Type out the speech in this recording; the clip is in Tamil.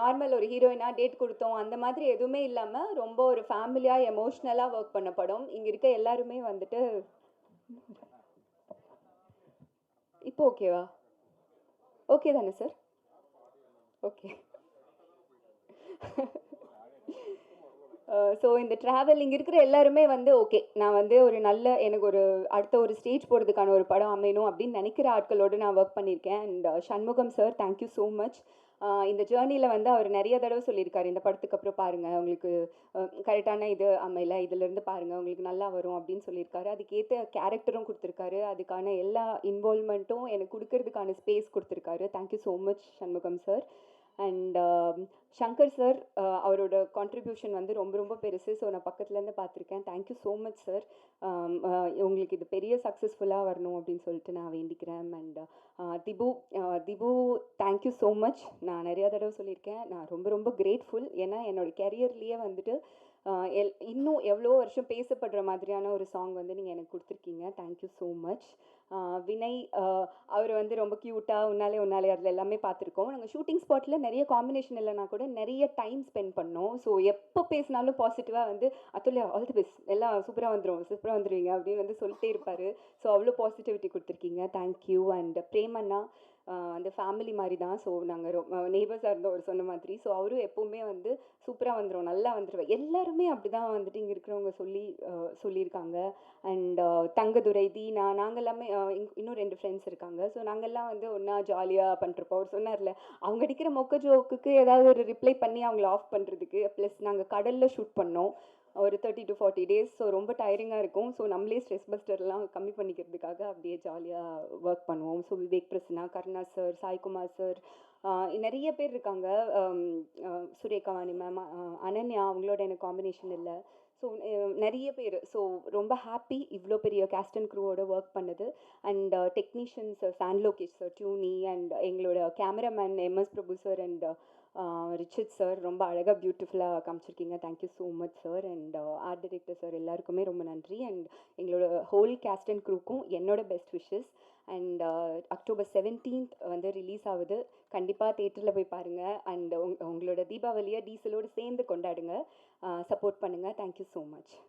நார்மல் ஒரு ஹீரோயினாக டேட் கொடுத்தோம் அந்த மாதிரி எதுவுமே இல்லாமல் ரொம்ப ஒரு ஃபேமிலியாக எமோஷ்னலாக ஒர்க் பண்ண படம். இங்கே இருக்க எல்லாருமே வந்துட்டு இப்போ ஓகேவா ஓகே தானே சார் ஓகே ஸோ இந்த ட்ராவல் இங்கே இருக்கிற எல்லாருமே வந்து ஓகே நான் வந்து ஒரு நல்ல எனக்கு ஒரு அடுத்த ஒரு ஸ்டேஜ் போகிறதுக்கான ஒரு படம் அமையணும் அப்படின்னு நினைக்கிற ஆட்களோடு நான் ஒர்க் பண்ணியிருக்கேன். And uh, Shanmugam sir thank you so much இந்த ஜேர்னியில் வந்து அவர் நிறைய தடவை சொல்லியிருக்காரு. இந்த படத்துக்கு அப்புறம் பாருங்கள் உங்களுக்கு கரெக்டான இது அமையல இதிலேருந்து பாருங்கள் உங்களுக்கு நல்லா வரும் அப்படின்னு சொல்லியிருக்காரு. அதுக்கேற்ற கேரக்டரும் கொடுத்துருக்காரு. அதுக்கான எல்லா இன்வால்மெண்ட்டும் எனக்கு கொடுக்கறதுக்கான ஸ்பேஸ் கொடுத்துருக்காரு. Thank you so much Shanmugam sir and Shankar sir அவரோட கான்ட்ரிபியூஷன் வந்து ரொம்ப ரொம்ப பெருசு. ஸோ நான் பக்கத்துலேருந்து பார்த்துருக்கேன். Thank you so much sir um, uh, உங்களுக்கு இது பெரிய சக்ஸஸ்ஃபுல்லாக வரணும் அப்படின்னு சொல்லிட்டு நான் வேண்டிக்கிறேன். And uh, Dhibu uh, Dhibu thank you so much நான் நிறையா தடவை சொல்லியிருக்கேன். நான் ரொம்ப ரொம்ப கிரேட்ஃபுல் ஏன்னா என்னோடய கெரியர்லேயே வந்துட்டு எல் இன்னும் எவ்வளோ வருஷம் பேசப்படுற மாதிரியான ஒரு சாங் வந்து நீங்கள் எனக்கு கொடுத்துருக்கீங்க. Thank you so much Vinay அவர் வந்து ரொம்ப க்யூட்டாக உன்னாலே உன்னாலே அதில் எல்லாமே பார்த்துருக்கோம். நாங்கள் ஷூட்டிங் ஸ்பாட்டில் நிறைய காம்பினேஷன் இல்லைனா கூட நிறைய டைம் ஸ்பெண்ட் பண்ணோம். ஸோ எப்போ பேசினாலும் பாசிட்டிவாக வந்து அத்துல்ல ஆல் தி பெஸ்ட் எல்லாம் சூப்பராக வந்துடும் சூப்பராக வந்துடுவீங்க அப்படின்னு வந்து சொல்லிட்டே இருப்பார். ஸோ அவ்வளோ பாசிட்டிவிட்டி கொடுத்துருக்கீங்க. தேங்க்யூ அண்ட் பிரேமண்ணா அந்த ஃபேமிலி மாதிரி தான். ஸோ நாங்கள் ரொம்ப நெய்பர்ஸாக இருந்தோம் ஒரு சொன்ன மாதிரி. ஸோ அவரும் எப்போவுமே வந்து சூப்பராக வந்துடும் நல்லா வந்துடுவேன் எல்லாருமே அப்படி தான் வந்துட்டு இங்கே இருக்கிறவங்க சொல்லி சொல்லியிருக்காங்க. அண்ட் தங்கதுரை தீனா நாங்கள் எல்லாமே இன்னும் ரெண்டு ஃப்ரெண்ட்ஸ் இருக்காங்க. ஸோ நாங்கள்லாம் வந்து ஒன்றா ஜாலியாக பண்ணிருப்போம். அவர் சொன்னார்ல அவங்க அடிக்கிற மொக்க ஜோக்குக்கு ஏதாவது ஒரு ரிப்ளை பண்ணி அவங்கள ஆஃப் பண்ணுறதுக்கு ப்ளஸ் நாங்கள் கடலில் ஷூட் பண்ணோம். ஒரு thirty to forty days so ரொம்ப டயரிங்காக இருக்கும். ஸோ நம்மளே ஸ்ட்ரெஸ் பஸ்டர்லாம் கம்மி பண்ணிக்கிறதுக்காக அப்படியே ஜாலியாக ஒர்க் பண்ணுவோம். So Vivek Prasanna Karuna sir Saikumar sir நிறைய பேர் இருக்காங்க. சுரேகாவாணி மேம் அனன்யா அவங்களோட எனக்கு காம்பினேஷன் இல்லை. ஸோ நிறைய பேர். ஸோ ரொம்ப ஹாப்பி இவ்வளோ பெரிய கேஸ்ட் அண்ட் க்ரூவோட ஒர்க் பண்ணது. அண்ட் டெக்னீஷியன்ஸ் சாண்ட் லோகேஷ் சார் டியூனி அண்ட் எங்களோட cameraman MS Prabhu sir and Richith sir ரொம்ப அழகாக பியூட்டிஃபுல்லாக காமிச்சிருக்கீங்க. Thank you so much sir and art director sir எல்லாருக்குமே ரொம்ப நன்றி. அண்ட் எங்களோட ஹோல் கேஸ்ட் அண்ட் க்ரூக்கும் என்னோட best wishes and October seventeenth வந்து ரிலீஸ் ஆகுது. கண்டிப்பாக தேட்டரில் போய் பாருங்கள் அண்ட் உங் உங்களோட தீபாவளியை டீசலோடு சேர்ந்து கொண்டாடுங்க. சப்போர்ட் பண்ணுங்கள் தேங்க்யூ ஸோ மச்